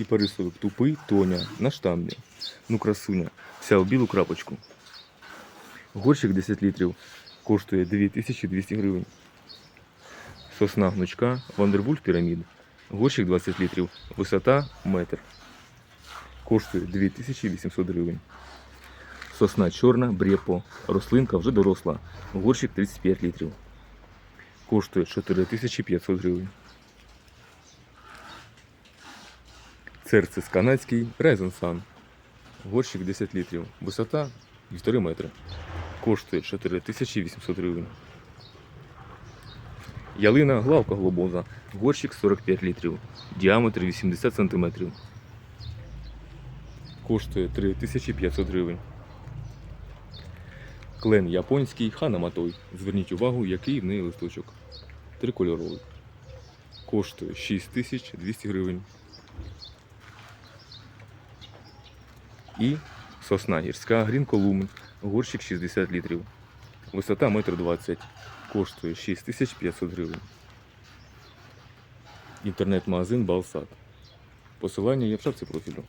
Кіпарисовик тупий Тоня на штамбі. Ну красуня. Вся в білу крапочку. Горщик 10 літрів коштує 2200 гривень. Сосна гнучка, Вандервульф пірамід. Горщик 20 літрів, висота метр. Коштує 2800 гривень. Сосна чорна, брепо. Рослинка вже доросла. Горщик 35 літрів. Коштує 4500 гривень. Церцис канадський Райзенсан. Горщик 10 літрів. Висота 1,5 метри. Коштує 4800 гривень. Ялина главка глобоза. Горщик 45 літрів. Діаметр 80 см. Коштує 3500 гривень. Клен японський Ханаматой. Зверніть увагу, який в неї листочок. Трикольоровий. Коштує 6200 гривень. І сосна гірська Грінколумен. Горщик 60 літрів. Висота 1,20 м. Коштує 6500 гривень. Інтернет-магазин Балсат. Посилання є в шапці профілю.